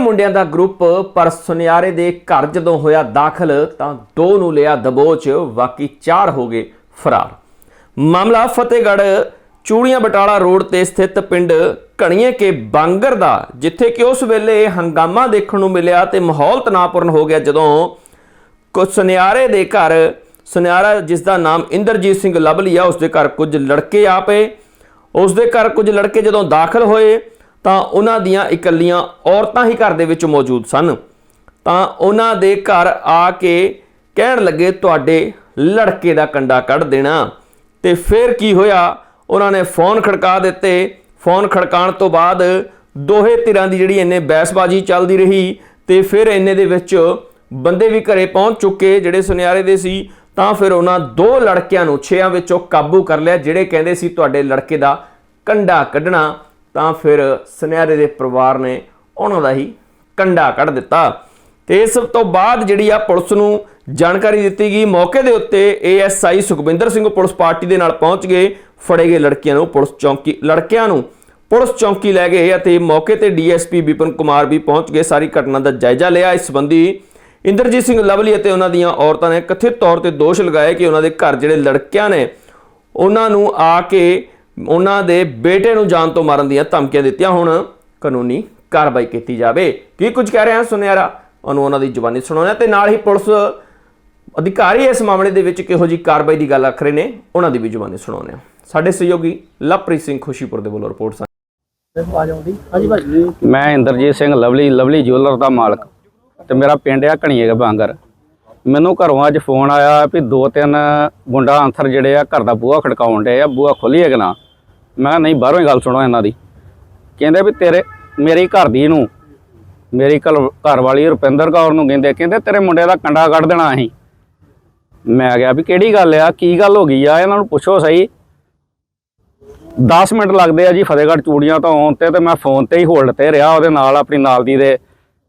ਮੁੰਡਿਆਂ ਦਾ ਗਰੁੱਪ ਪਰ ਸੁਨਿਆਰੇ ਦੇ ਘਰ ਜਦੋਂ ਹੋਇਆ ਦਾਖਲ ਤਾਂ ਦੋ ਨੂੰ ਲਿਆ ਦਬੋਚ, ਬਾਕੀ ਚਾਰ ਹੋ ਗਏ ਫਰਾਰ। ਮਾਮਲਾ ਫਤਿਹਗੜ੍ਹ ਚੂੜੀਆਂ ਬਟਾਲਾ ਰੋਡ ਤੇ ਸਥਿਤ ਪਿੰਡ ਘਣੀਏ ਕੇ ਬਾਂਗਰ ਦਾ, ਜਿੱਥੇ ਕਿ ਉਸ ਵੇਲੇ ਹੰਗਾਮਾ ਦੇਖਣ ਨੂੰ ਮਿਲਿਆ ਤੇ ਮਾਹੌਲ ਤਣਾਅਪੂਰਨ ਹੋ ਗਿਆ ਜਦੋਂ ਕੁਝ ਸੁਨਿਆਰੇ ਦੇ ਘਰ, ਸੁਨਿਆਰਾ ਜਿਸ ਦਾ ਨਾਮ ਇੰਦਰਜੀਤ ਸਿੰਘ ਲਵਲੀ ਆ ਉਸ ਦੇ ਘਰ ਕੁਝ ਲੜਕੇ ਆ ਪਏ। ਉਸ ਦੇ ਘਰ ਕੁਝ ਲੜਕੇ ਜਦੋਂ ਦਾਖਲ ਹੋਏ ਤਾਂ ਉਹਨਾਂ ਦੀਆਂ ਇਕੱਲੀਆਂ ਔਰਤਾਂ ਹੀ ਘਰ ਦੇ ਵਿੱਚ ਮੌਜੂਦ ਸਨ। ਤਾਂ ਉਹਨਾਂ ਦੇ ਘਰ ਆ ਕੇ ਕਹਿਣ ਲੱਗੇ, ਤੁਹਾਡੇ ਲੜਕੇ ਦਾ ਕੰਡਾ ਕੱਢ ਦੇਣਾ। ਤੇ ਫਿਰ ਕੀ ਹੋਇਆ? ਉਹਨਾਂ ਨੇ ਫੋਨ ਖੜਕਾ ਦਿੱਤੇ। ਫੋਨ ਖੜਕਾਉਣ ਤੋਂ ਬਾਅਦ ਦੋਹੇ ਧਿਰਾਂ ਦੀ ਜਿਹੜੀ ਇੰਨੇ ਬਹਿਸਬਾਜ਼ੀ ਚੱਲਦੀ ਰਹੀ ਤੇ ਫਿਰ ਇੰਨੇ ਦੇ ਵਿੱਚ ਬੰਦੇ ਵੀ ਘਰੇ ਪਹੁੰਚ ਚੁੱਕੇ ਜਿਹੜੇ ਸੁਨਿਆਰੇ ਦੇ ਸੀ। ਤਾਂ ਫਿਰ ਉਹਨਾਂ ਦੋ ਲੜਕਿਆਂ ਨੂੰ ਛੇਆਂ ਵਿੱਚੋਂ ਕਾਬੂ ਕਰ ਲਿਆ, ਜਿਹੜੇ ਕਹਿੰਦੇ ਸੀ, ਤੁਹਾਡੇ ਲੜਕੇ ਦਾ ਕੰਡਾ ਕੱਢਣਾ। ਤਾਂ ਫਿਰ ਸੁਨਿਆਰੇ ਦੇ ਪਰਿਵਾਰ ਨੇ ਉਹਨਾਂ ਦਾ ਹੀ ਕੰਡਾ ਕੱਢ ਦਿੱਤਾ। ਤੇ ਇਸ ਤੋਂ ਬਾਅਦ ਜਿਹੜੀ ਆ ਪੁਲਿਸ ਨੂੰ ਜਾਣਕਾਰੀ ਦਿੱਤੀ ਗਈ। ਮੌਕੇ ਦੇ ਉੱਤੇ ASI Sukhwinder Singh police party ਦੇ ਨਾਲ ਪਹੁੰਚ ਗਏ। ਫੜੇ ਗਏ ਲੜਕੀਆਂ ਨੂੰ, ਪੁਲਿਸ ਚੌਂਕੀ, ਲੜਕਿਆਂ ਨੂੰ ਪੁਲਿਸ ਚੌਂਕੀ ਲੈ ਗਏ ਅਤੇ ਮੌਕੇ ਤੇ ਡੀਐਸਪੀ ਵਿਪਨ ਕੁਮਾਰ ਵੀ ਪਹੁੰਚ ਗਏ। ਸਾਰੀ ਘਟਨਾ ਦਾ ਜਾਇਜ਼ਾ ਲਿਆ। ਇਸ ਸੰਬੰਧੀ ਇੰਦਰਜੀਤ ਸਿੰਘ ਲਵਲੀ ਅਤੇ ਉਹਨਾਂ ਦੀਆਂ ਔਰਤਾਂ ਨੇ ਕਥਿਤ ਤੌਰ ਤੇ ਦੋਸ਼ ਲਗਾਏ ਕਿ ਉਹਨਾਂ ਦੇ ਘਰ ਜਿਹੜੇ ਲੜਕਿਆਂ ਨੇ, ਉਹਨਾਂ ਨੂੰ ਆ ਕੇ ਉਹਨਾਂ ਦੇ ਬੇਟੇ ਨੂੰ ਜਾਨ ਤੋਂ ਮਾਰਨ ਦੀਆਂ ਧਮਕੀਆਂ ਦਿੱਤੀਆਂ। ਹੁਣ ਕਾਨੂੰਨੀ ਕਾਰਵਾਈ ਕੀਤੀ ਜਾਵੇ। ਕੀ ਕੁਝ ਕਹਿ ਰਿਹਾ ਸੁਨਿਆਰਾ? ਉਹਨੂੰ ਉਹਨਾਂ ਦੀ ਜ਼ੁਬਾਨੀ ਸੁਣਾਉਣਾ ਤੇ ਨਾਲ ਹੀ ਪੁਲਿਸ ਅਧਿਕਾਰੀ ਇਸ ਮਾਮਲੇ ਦੇ ਵਿੱਚ ਕਿਹੋ ਜੀ ਕਾਰਵਾਈ ਦੀ ਗੱਲ ਆਖ ਰਹੇ ਨੇ ਉਹਨਾਂ ਦੀ ਵੀ ਜ਼ੁਬਾਨੀ ਸੁਣਾਉਂਦੇ ਹਾਂ। ਸਾਡੇ ਸਹਿਯੋਗੀ ਲਵਪ੍ਰੀਤ ਸਿੰਘ ਖੁਸ਼ੀਪੁਰ ਦੇ ਵੱਲੋਂ ਰਿਪੋਰਟ ਭਾਜੀ ਮੈਂ Inderjit Singh Lovely Lovely jeweller ਦਾ ਮਾਲਕ ਤੇ ਮੇਰਾ ਪਿੰਡ ਆ ਘਣੀਏ ਬਾਂਗਰ। ਮੈਨੂੰ ਘਰੋਂ ਅੱਜ ਫੋਨ ਆਇਆ ਵੀ ਦੋ ਤਿੰਨ ਗੁੰਡਾ ਅੰਥਰ ਜਿਹੜੇ ਆ ਘਰ ਦਾ ਬੂਹਾ ਖੜਕਾਉਣ ਡੇ ਆ ਬੂਹਾ ਖੋਲੀਏ ਕਿ ਨਾ? ਮੈਂ ਕਿਹਾ, ਨਹੀਂ, ਬਾਹਰੋਂ ਹੀ ਗੱਲ ਸੁਣੋ ਇਹਨਾਂ ਦੀ। ਕਹਿੰਦੇ ਵੀ ਤੇਰੇ, ਮੇਰੀ ਘਰ ਦੀ ਨੂੰ, ਮੇਰੀ ਘਰ ਘਰ ਵਾਲੀ ਰੁਪਿੰਦਰ ਕੌਰ ਨੂੰ ਕਹਿੰਦੇ ਕਹਿੰਦੇ ਤੇਰੇ ਮੁੰਡੇ ਦਾ ਕੰਡਾ ਕੱਢ ਦੇਣਾ ਅਸੀਂ। ਮੈਂ ਗਿਆ ਵੀ ਕਿਹੜੀ ਗੱਲ ਆ, ਕੀ ਗੱਲ ਹੋ ਗਈ ਆ? ਇਹਨਾਂ ਨੂੰ ਪੁੱਛੋ ਸਹੀ। 10 ਮਿੰਟ ਲੱਗਦੇ ਆ ਜੀ ਫਤਿਹਗੜ੍ਹ ਚੂੜੀਆਂ ਤੋਂ ਆਉਣ ਤੇ ਤੇ ਮੈਂ ਫੋਨ ਤੇ ਹੀ ਹੋਲਡ ਤੇ ਰਿਹਾ ਉਹਦੇ ਨਾਲ, ਆਪਣੀ ਨਾਲ ਦੀ ਦੇ।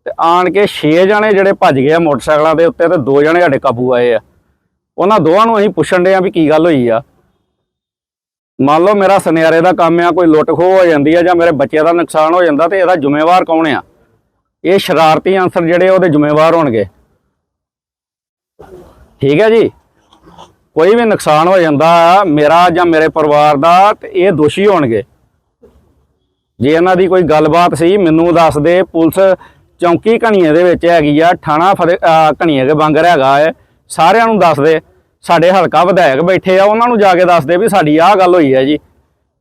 ਤੇ ਆਣ ਕੇ 6 ਜਣੇ ਜਿਹੜੇ ਭੱਜ ਗਏ ਆ ਮੋਟਰਸਾਈਕਲਾਂ ਦੇ ਉੱਤੇ ਤੇ ਦੋ ਜਣੇ ਸਾਡੇ ਕਾਬੂ ਆਏ ਆ। ਉਹਨਾਂ ਦੋਵਾਂ ਨੂੰ ਅਸੀਂ ਪੁੱਛਣ ਦੇ ਆ ਵੀ ਕੀ ਗੱਲ ਹੋਈ ਆ। ਮੰਨ ਲਓ ਮੇਰਾ ਸੁਨਿਆਰੇ ਦਾ ਕੰਮ ਆ, ਕੋਈ ਲੁੱਟ ਖੋਹ ਹੋ ਜਾਂਦੀ ਆ ਜਾਂ ਮੇਰੇ ਬੱਚੇ ਦਾ ਨੁਕਸਾਨ ਹੋ ਜਾਂਦਾ ਤੇ ਇਹਦਾ ਜ਼ਿੰਮੇਵਾਰ ਕੌਣ ਆ? ਇਹ ਸ਼ਰਾਰਤੀ ਅਨਸਰ ਜਿਹੜੇ ਉਹਦੇ ਜ਼ਿੰਮੇਵਾਰ ਹੋਣਗੇ। ਠੀਕ ਹੈ ਜੀ? ਕੋਈ ਵੀ ਨੁਕਸਾਨ ਹੋ ਜਾਂਦਾ ਮੇਰਾ ਜਾਂ ਮੇਰੇ ਪਰਿਵਾਰ ਦਾ, ਤੇ ਇਹ ਦੋਸ਼ੀ ਹੋਣਗੇ। ਜੇ ਇਹਨਾਂ ਦੀ ਕੋਈ ਗੱਲਬਾਤ ਸੀ, ਮੈਨੂੰ ਦੱਸ ਦੇ, ਪੁਲਿਸ ਚੌਂਕੀ ਘਣੀਏ ਦੇ ਵਿੱਚ ਹੈਗੀ ਆ, ਥਾਣਾ ਫਤਿਹ ਅਹ ਘਣੀਏ ਦੇ ਬਾਂਗਰ ਹੈਗਾ ਹੈ ਸਾਰਿਆਂ ਨੂੰ ਦੱਸ ਦੇ। ਸਾਡੇ ਹਲਕਾ ਵਿਧਾਇਕ ਬੈਠੇ ਆ, ਉਹਨਾਂ ਨੂੰ ਜਾ ਕੇ ਦੱਸਦੇ ਵੀ ਸਾਡੀ ਆਹ ਗੱਲ ਹੋਈ ਹੈ ਜੀ।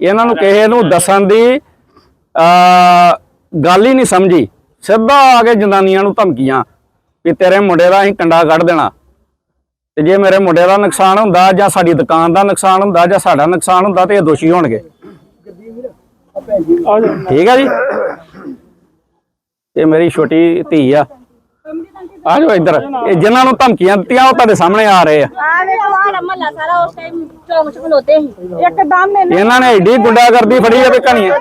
ਇਹਨਾਂ ਨੂੰ ਕਿਸੇ ਨੂੰ ਦੱਸਣ ਦੀ, ਅਹ, ਗੱਲ ਹੀ ਨਹੀਂ ਸਮਝੀ। ਸਿੱਧਾ ਆ ਕੇ ਜਨਾਨੀਆਂ ਨੂੰ ਧਮਕੀਆਂ ਵੀ ਤੇਰੇ ਮੁੰਡੇ ਦਾ ਅਸੀਂ ਕੰਡਾ ਕੱਢ ਦੇਣਾ। ਤੇ ਜੇ ਮੇਰੇ ਮੁੰਡੇ ਦਾ ਨੁਕਸਾਨ ਹੁੰਦਾ ਜਾਂ ਸਾਡੀ ਦੁਕਾਨ ਦਾ ਨੁਕਸਾਨ ਹੁੰਦਾ ਜਾਂ ਸਾਡਾ ਨੁਕਸਾਨ ਹੁੰਦਾ ਤੇ ਇਹ ਦੋਸ਼ੀ ਹੋਣਗੇ। ਠੀਕ ਹੈ ਜੀ? ਇਹ ਮੇਰੀ ਛੋਟੀ ਧੀ ਆ। ਆ ਜਾਓ ਇੱਧਰ। ਇਹ ਜਿਨ੍ਹਾਂ ਨੂੰ ਧਮਕੀਆਂ ਦਿੱਤੀਆਂ ਉਹ ਤੁਹਾਡੇ ਸਾਹਮਣੇ ਆ ਰਹੇ ਆ। ਆ ਵੇਖੋ ਆ ਮਹੱਲਾ ਸਾਰਾ ਉਸ ਟਾਈਮ ਚੌਂਕ ਚ ਖਲੋਤੇ ਸੀ। ਇੱਕਦਮ ਮੈਨੂੰ ਇਹਨਾਂ ਨੇ ਏਡੀ ਗੁੰਡਾਗਰਦੀ ਫੜੀ ਆ ਤੇ ਕਹਾਣੀਆਂ।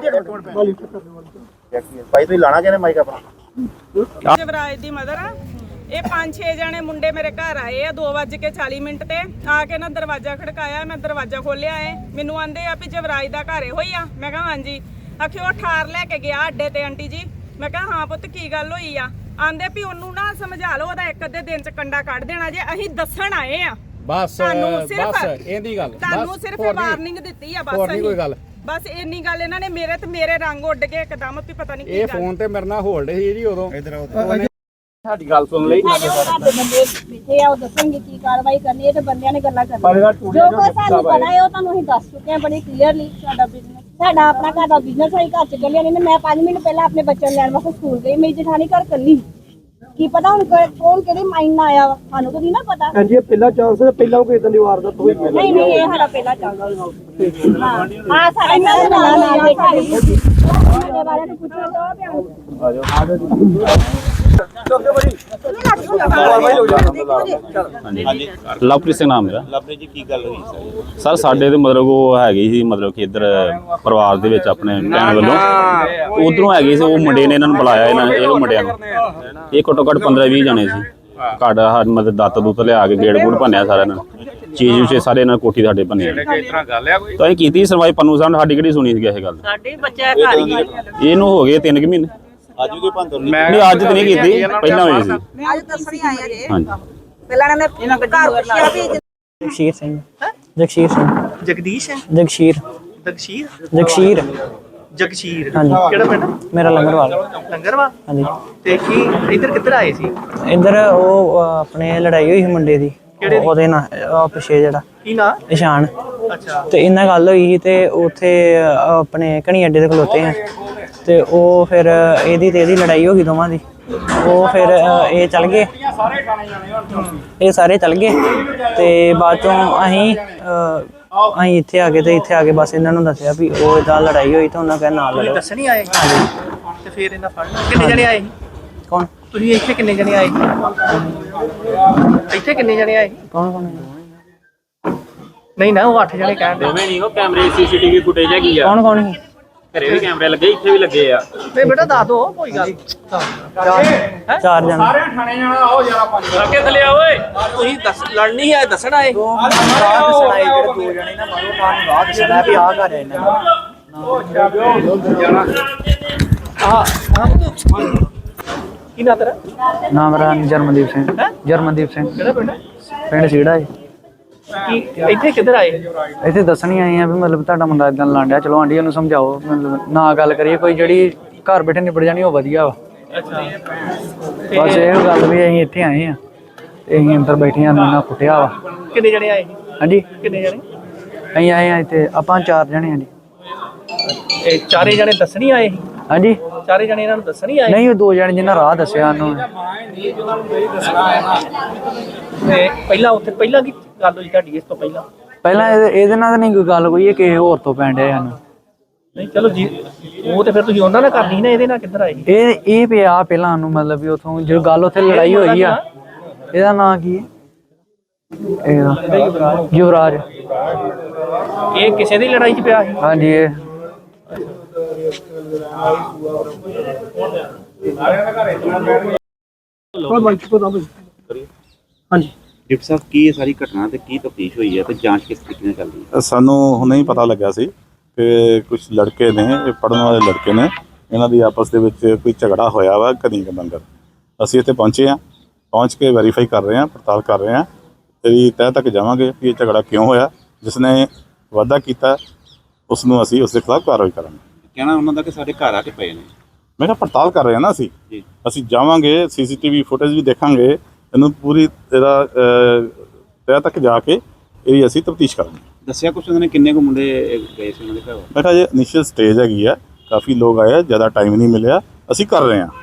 ਭਾਈ ਤੁਸੀਂ ਲਾਣਾ ਕਿਹਨੇ ਮਾਈਕ ਆਪਣਾ? ਜਵਰਾਜ ਦੀ ਮਦਰ ਆ। ਇਹ ਪੰਜ ਛੇ ਜਣੇ ਮੁੰਡੇ ਮੇਰੇ ਘਰ ਆਏ ਆ 2:40 ਮਿੰਟ ਤੇ। ਆ ਕੇ ਨਾ ਦਰਵਾਜ਼ਾ ਖੜਕਾਇਆ ਮੈਂ ਦਰਵਾਜ਼ਾ ਖੋਲਿਆ ਏ। ਮੈਨੂੰ ਆਂਦੇ ਆ ਵੀ ਜਵਰਾਜ ਦਾ ਘਰ ਇਹੋ ਹੀ ਆ। ਮੈਂ ਕਿਹਾ ਹਾਂਜੀ। ਆਖਿਓ ਠਾਰ ਲੈ ਕੇ ਗਿਆ ਅੱਡੇ ਤੇ ਆਂਟੀ ਜੀ। ਮੈਂ ਕਿਹਾ ਹਾਂ ਪੁੱਤ ਕੀ ਗੱਲ ਹੋਈ ਆ? ਆਂਦੇ ਵੀ ਉਹਨੂੰ ਨਾ ਸਮਝਾ ਲਓ ਉਹਦਾ ਇੱਕ ਅੱਧੇ ਦਿਨ ਚ ਕੰਡਾ ਕੱਢ ਦੇਣਾ ਜੇ ਅਸੀਂ ਦੱਸਣ ਆਏ ਆ। ਬਸ ਤੁਹਾਨੂੰ ਸਿਰਫ ਬਸ ਇਹਦੀ ਗੱਲ ਤੁਹਾਨੂੰ ਬਸ ਸਿਰਫ ਹੋਰ ਨਹੀਂ- ਵਾਰਨਿੰਗ ਦਿੱਤੀ ਆ ਬਸ ਹੋਰ ਨਹੀਂ ਕੋਈ ਅਸੀਂ। ਗੱਲ। ਬਸ ਇੰਨੀ ਗੱਲ ਇਹਨਾਂ ਨੇ ਮੇਰੇ ਤੇ ਮੇਰੇ ਰੰਗ ਉੱਡ ਕੇ ਇੱਕਦਮ ਵੀ ਪਤਾ ਨਹੀਂ ਕੀ ਇਹ ਗੱਲ। ਫੋਨ ਤੇ ਮੇਰੇ ਨਾਲ ਹੋਲਡ ਸੀ ਜੀ ਉਦੋਂ। ਸਾਡੀ ਗੱਲ ਸੁਣ ਲਈ। ਸਾਡੇ ਉਹ ਘਰ ਦੇ ਬੰਦੇ ਪਿੱਛੇ ਆ ਉਹ ਦੱਸਣਗੇ ਕੀ ਕਾਰਵਾਈ ਕਰਨੀ ਹੈ ਤੇ ਬੰਦਿਆਂ ਨੇ ਗੱਲਾਂ ਕਰਨੀਆਂ। ਜੋ ਕੋਈ ਸਾਨੂੰ ਪਤਾ ਹੈ ਉਹ ਤੁਹਾਨੂੰ ਅਸੀਂ ਦੱਸ ਚੁੱਕੇ ਹਾਂ ਬੜੀ ਕਲੀਅਰਲੀ ਸਾਡਾ ਬਿਜ਼ਨਸ ਸਾਡਾ ਆਪਣਾ ਘਰ ਦਾ ਬਿਜ਼ਨਸ ਹੈ ਘਰ ਚ ਗੱਲਿਆਂ ਨਹੀਂ ਮੈਂ 5 ਮਿੰਟ ਪਹਿਲਾਂ ਆਪਣੇ ਬੱਚਿਆਂ ਨੂੰ ਲੈਣ ਵਾਸਤੇ ਸਕੂਲ ਗਈ ਮੇਰੀ ਜਠਾਣੀ ਘਰ ਕੱਲੀ ਕੀ ਪਤਾ ਹੁਣ ਕ- ਕੌਣ ਕਿਹੜੇ ਮਾਈਂਡ ਨਾਲ ਆਇਆ ਵਾ ਸਾਨੂੰ ਤਾਂ ਨਹੀਂ ਨਾ ਪਤਾ। ਹਾਂਜੀ ਇਹ ਪਹਿਲਾ ਚਾਂਸ ਹੈ ਪਹਿਲਾਂ ਕੋਈ ਇਦਾਂ ਦੀ ਵਾਰਦਾਤ ਹੋਈ ਪਹਿਲਾਂ। ਨਹੀਂ ਨਹੀਂ ਇਹ ਸਾਡਾ ਪਹਿਲਾ ਚੱਲਦਾ ਹਾਂ ਹਾਂ ਸਾਡਾ ਇਹਨਾਂ ਦੇ ਨਾਲ ਆ। ਦੇਖਾਂਗੇ ਉਹਦੇ ਬਾਰੇ ਤਾਂ ਪੁੱਛੋ ਤਾਂ ਲਵਪ੍ਰੀਤ ਸਿੰਘ ਨਾਮ ਮੇਰਾ। ਲਵਪ੍ਰੀਤ ਜੀ ਕੀ ਗੱਲ ਹੋਈ ਸਰ ਸਰ ਸਾਡੇ ਤੇ ਮਤਲਬ ਉਹ ਹੈਗੀ ਸੀ ਮਤਲਬ ਕਿ ਇੱਧਰ ਪਰਿਵਾਰ ਦੇ ਵਿੱਚ ਆਪਣੇ ਭੈਣ ਵੱਲੋਂ। ਉਧਰੋਂ ਹੈਗੀ ਸੀ ਉਹ ਮੁੰਡੇ ਨੇ ਇਹਨਾਂ ਨੂੰ ਬੁਲਾਇਆ ਇਹਨਾਂ ਨੇ ਇਹ ਮੁੰਡਿਆਂ ਨੂੰ। ਇਹ ਘੱਟੋ ਘੱਟ 15 20 ਜਣੇ ਸੀ। ਘਾਟ ਹਰ ਮਤਲਬ ਦੱਤ ਦੁੱਤ ਲਿਆ ਕੇ ਗੇੜ ਗੂੜ ਭੰਨਿਆ ਸਾਰਿਆਂ ਨੇ। ਚੀਜ਼ ਵਿੱਚ ਸਾਰੇ ਇਹਨਾਂ ਨੇ ਕੋਠੀ ਸਾਡੇ ਭੰਨੇ ਇਸ ਤਰ੍ਹਾਂ ਗੱਲ ਆ ਕੋਈ? ਤਾਂ ਅਸੀਂ ਕੀਤੀ ਸਰਵਾਈ ਪੰਨੂ ਸਾਹਿਬ ਨੇ ਸਾਡੀ ਕਿਹੜੀ ਸੁਣੀ ਸੀ ਇਹ ਗੱਲ? ਸਾਡੇ ਬੱਚਾ ਘਰ ਹੀ। ਇਹਨੂੰ ਹੋ ਗਏ 3 ਕਿ ਮਹੀਨੇ। ਅੱਜ ਵੀ ਕੋਈ ਭੰਤਰ ਨਹੀਂ ਅੱਜ ਤੇ ਨਹੀਂ ਕੀਤੀ। ਪਹਿਲਾਂ ਹੋਈ ਸੀ। ਅੱਜ ਦੱਸਣੀ ਆਇਆ ਜੇ ਹਾਂਜੀ। ਪਹਿਲਾਂ ਇਹਨਾਂ ਨੇ ਘਰ ਪੁੱਛਿਆ ਵੀ ਜਗਸ਼ੀਰ ਸਿੰਘ। ਜਗਸ਼ੀਰ ਸਿੰਘ। ਜਗਦੀਸ਼ ਹੈ? ਜਗਸ਼ੀਰ। ਜਗਸ਼ੀਰ? ਜਗਸ਼ੀਰ। ਹਾਂਜੀ। ਕਿਹੜਾ ਪਿੰਡ? ਮੇਰਾ ਲੰਗਰਵਾਲ। ਲੰਗਰਵਾ ਹਾਂਜੀ। ਤੇ ਕੀ ਇੱਧਰ ਕਿੱਧਰ ਆਏ ਸੀ? ਇੱਧਰ ਉਹ ਆਪਣੇ ਲੜਾਈ ਹੋਈ ਸੀ ਮੁੰਡੇ ਦੀ। ਉਹਦੇ ਨਾਲ ਉਹ ਪਿਛੇ ਜਿਹੜਾ। ਕੀ ਨਾਂ? ਇਸ਼ਾਨ। ਅੱਛਾ। ਤੇ ਇਹਨਾਂ ਗੱਲ ਹੋਈ ਸੀ ਤੇ ਉੱਥੇ ਆਪਣੇ ਕਣੀ ਅੱਡੇ ਤੇ ਖਲੋਤੇ ਆ। ਤੇ ਉਹ ਫਿਰ ਇਹਦੀ ਤੇ ਇਹਦੀ ਲੜਾਈ ਹੋ ਗਈ ਦੋਵਾਂ ਦੀ। ਉਹ ਫਿਰ ਇਹ ਚੱਲ ਗਏ। ਇਹ ਸਾਰੇ ਚੱਲ ਗਏ। ਤੇ ਬਾਅਦ ਚੋਂ ਅਸੀਂ ਅਸੀਂ ਇੱਥੇ ਆ ਗਏ ਤੇ ਇੱਥੇ ਆ ਕੇ ਬਸ ਇਹਨਾਂ ਨੂੰ ਦੱਸਿਆ ਵੀ ਉਹ ਇਦਾਂ ਲੜਾਈ ਹੋਈ ਤਾਂ ਉਹਨਾਂ ਕਹਿੰਦਾ ਨਾਲ ਲੜੋ। ਦੱਸਣੀ ਆਏ ਤੇ ਫਿਰ ਇਹਨਾਂ ਫੜ। ਕਿੰਨੇ ਜਣੇ ਆਏ ਸੀ? ਕੌਣ? ਤੁਸੀਂ ਇੱਥੇ ਕਿੰਨੇ ਜਣੇ ਆਏ ਇੱਥੇ ਕਿੰਨੇ ਜਣੇ ਆਏ ਕੌਣ ਕੌਣ? ਨਹੀਂ ਨਾ ਉਹ 8 ਜਣੇ ਕਹਿਣ ਦੇ। ਨਹੀਂ ਉਹ ਕੈਮਰੇ ਸੀਸੀਟੀਵੀ ਫੁਟੇਜ ਹੈਗੀ ਕੌਣ ਕੌਣ ਸੀ? ਘਰੇ ਵੀ ਕੈਮਰੇ ਲੱਗੇ ਇੱਥੇ ਵੀ ਲੱਗੇ ਆ। ਨਹੀਂ ਬੇਟਾ ਦੱਸ ਦੋ ਕੋਈ ਗੱਲ ਨੀ। ਚਾਰ ਜਣੇ। ਅੱਗੇ ਥੱਲੇ ਆ ਓਏ। ਤੁਸੀਂ ਦੱਸ ਲੜਨੀ ਹੈ ਦੱਸਣਾ ਹੈ ਕੀ ਨਾ ਤੇਰਾ? ਨਾਮ ਮੇਰਾ ਜਰਮਨਦੀਪ ਸਿੰਘ। ਜਰਮਨਦੀਪ ਸਿੰਘ। ਕਿਹੜਾ ਪਿੰਡ ਪਿੰਡ ਸੀੜਾ ਹੈ ਕੀ ਇੱਥੇ ਕਿੱਧਰ ਆਏ? ਇੱਥੇ ਦੱਸਣੀ ਆਏ ਆ ਵੀ ਮਤਲਬ ਤੁਹਾਡਾ ਮੁੰਡਾ ਇਦਾਂ ਲਾਂਡਿਆ ਚਲੋ ਆਂਟੀ ਨੂੰ ਸਮਝਾਓ ਮਤਲਬ ਨਾ ਗੱਲ ਕਰੀਏ ਕੋਈ ਜਿਹੜੀ ਘਰ ਬੈਠੇ ਨਿਬੜ ਜਾਣੀ ਉਹ ਵਧੀਆ ਵਾ। ਅੱਛਾ। ਬਸ ਇਹ ਗੱਲ ਵੀ ਅਸੀਂ ਇੱਥੇ ਆਏ ਆ ਤੇ ਅਸੀਂ ਅੰਦਰ ਬੈਠੇ ਆ ਨਾ ਕੁੱਟਿਆ ਵਾ। ਕਿੰਨੇ ਜਣੇ ਆਏ? ਹਾਂਜੀ? ਕਿੰਨੇ ਜਣੇ? ਅਸੀਂ ਆਏ ਆ ਇੱਥੇ ਆਪਾਂ ਚਾਰ ਜਣੇ ਆ ਜੀ। ਇਹ ਚਾਰੇ ਜਣੇ ਦੱਸਣੀ ਆਏ? ਹਾਂਜੀ? ਚਾਰੇ ਜਣੇ ਇਹਨਾਂ ਨੂੰ ਦੱਸਣੀ ਆਏ? ਨਹੀਂ ਉਹ ਦੋ ਜਣੇ ਜਿਨ੍ਹਾਂ ਰਾਹ ਦੱਸਿਆ ਉਹਨੂੰ। ਤੇ ਪਹਿਲਾਂ ਉੱਥੇ ਪਹਿਲਾਂ ਕੀ ਗੱਲ ਹੋਈ ਤੁਹਾਡੀ ਇਸ ਤੋਂ ਪਹਿਲਾਂ? ਪਹਿਲਾਂ ਇਹਦੇ ਇਹਦੇ ਨਾਲ ਤਾਂ ਨਹੀਂ ਕੋਈ ਗੱਲ ਕੋਈ ਇਹ ਕਿਸੇ ਹੋਰ ਤੋਂ ਪੈਣ ਡਿਆ ਸਾਨੂੰ। ਨਹੀਂ ਚਲੋ ਜੀ ਉਹ ਤੇ ਫਿਰ ਤੁਸੀਂ ਉਹਨਾਂ ਨਾਲ ਕਰਨੀ ਨਾ ਇਹਦੇ ਨਾਲ ਕਿੱਧਰ ਆਏ? ਇਹ ਇਹ ਪਿਆ ਪਹਿਲਾਂ ਉਹਨੂੰ ਮਤਲਬ ਵੀ ਉਥੋਂ ਜਦੋਂ ਗੱਲ ਉੱਥੇ ਲੜਾਈ ਹੋਈ ਆ। ਇਹਦਾ ਨਾਂ ਕੀ ਹੈ? ਇਹਦਾ। ਯੁਵਰਾਜ। ਇਹ ਕਿਸੇ ਦੀ ਲੜਾਈ 'ਚ ਪਿਆ ਸੀ? ਹਾਂਜੀ ਇਹ। ਹਾਂਜੀ। ਡਿਪਟੀ ਸਾਹਿਬ ਕੀ ਇਹ ਸਾਰੀ ਘਟਨਾ ਤੇ ਕੀ ਤਫਤੀਸ਼ ਹੋਈ ਹੈ ਤੇ ਜਾਂਚ ਕਿਸ ਤਰੀਕੇ ਨਾਲ ਚੱਲ ਰਹੀ ਹੈ? ਸਾਨੂੰ ਹੁਣੇ ਹੀ ਪਤਾ ਲੱਗਾ ਸੀ ਕਿ ਕੁਝ ਲੜਕੇ ਨੇ ਇਹ ਪੜਨ ਵਾਲੇ ਲੜਕੇ ਨੇ ਇਹਨਾਂ ਦੀ ਆਪਸ ਦੇ ਵਿੱਚ ਕੋਈ ਝਗੜਾ ਹੋਇਆ ਵਾ ਕਦੀ ਬੰਦਰ ਅਸੀਂ ਇੱਥੇ ਪਹੁੰਚੇ ਆ ਪਹੁੰਚ ਕੇ ਵੈਰੀਫਾਈ ਕਰ ਰਹੇ ਆ ਪੜਤਾਲ ਕਰ ਰਹੇ ਆ ਤੇਰੀ ਤਹਿ ਤੱਕ ਜਾਵਾਂਗੇ ਕਿ ਇਹ ਝਗੜਾ ਕਿਉਂ ਹੋਇਆ ਜਿਸ ਨੇ ਵਾਅਦਾ ਕੀਤਾ ਉਸ ਨੂੰ ਅਸੀਂ ਉਸ ਦੇ ਖਿਲਾਫ ਕਾਰਵਾਈ ਕਰਾਂਗੇ। ਕਹਿਣਾ ਉਹਨਾਂ ਦਾ ਕਿ ਸਾਡੇ ਘਰ ਆ ਕੇ ਪਏ ਨੇ। ਮੈਂ ਕਿਹਾ ਪੜਤਾਲ ਕਰ ਰਹੇ ਆ ਨਾ ਅਸੀਂ। ਅਸੀਂ ਜਾਵਾਂਗੇ ਸੀਸੀਟੀਵੀ ਫੁਟੇਜ ਵੀ ਦੇਖਾਂਗੇ ਇਹਨੂੰ ਪੂਰੀ ਇਹਦਾ ਤਹਿ ਤੱਕ ਜਾ ਕੇ ਇਹ ਅਸੀਂ ਤਫਤੀਸ਼ ਕਰਾਂਗੇ। ਦੱਸਿਆ ਕੁਛ ਉਹਨਾਂ ਨੇ ਕਿੰਨੇ ਕੁ ਮੁੰਡੇ ਗਏ ਸੀ ਉਹਨਾਂ ਦੇ ਘਰ? ਬੇਟਾ ਇਹ ਇਨੀਸ਼ੀਅਲ ਸਟੇਜ ਹੈਗੀ ਆ। ਕਾਫੀ ਲੋਕ ਆਏ ਆ ਜ਼ਿਆਦਾ ਟਾਈਮ ਨਹੀਂ ਮਿਲਿਆ। ਅਸੀਂ ਕਰ ਰਹੇ ਹਾਂ